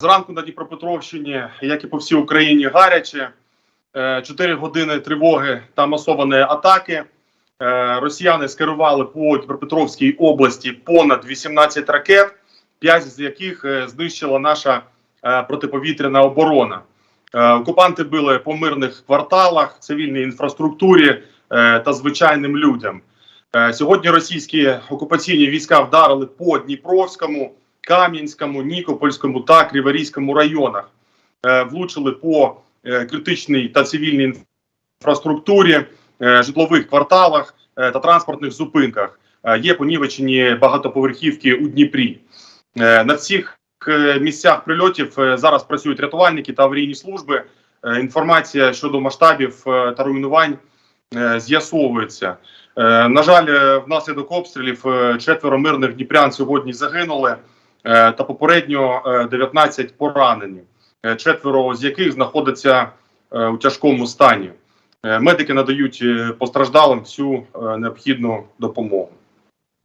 Зранку на Дніпропетровщині, як і по всій Україні, гаряче. Е, Чотири години тривоги та масованої атаки. Е, Росіяни скерували по Дніпропетровській області понад 18 ракет, 5 з яких е, знищила наша протиповітряна оборона. Окупанти били по мирних кварталах, цивільній інфраструктурі та звичайним людям. Сьогодні російські окупаційні війська вдарили по Дніпровському, Кам'янському, Нікопольському та Криворізькому районах. Е, Влучили по е, критичній та цивільній інфраструктурі, е, житлових кварталах та транспортних зупинках. Є понівечені багатоповерхівки у Дніпрі. На всіх місцях прильотів зараз працюють рятувальники та аварійні служби. Інформація щодо масштабів та руйнувань з'ясовується. На жаль, внаслідок обстрілів четверо мирних дніпрян сьогодні загинули, та попередньо е, 19 поранені, е, четверо з яких знаходяться е, у тяжкому стані. Е, Медики надають е, постраждалим всю е, необхідну допомогу.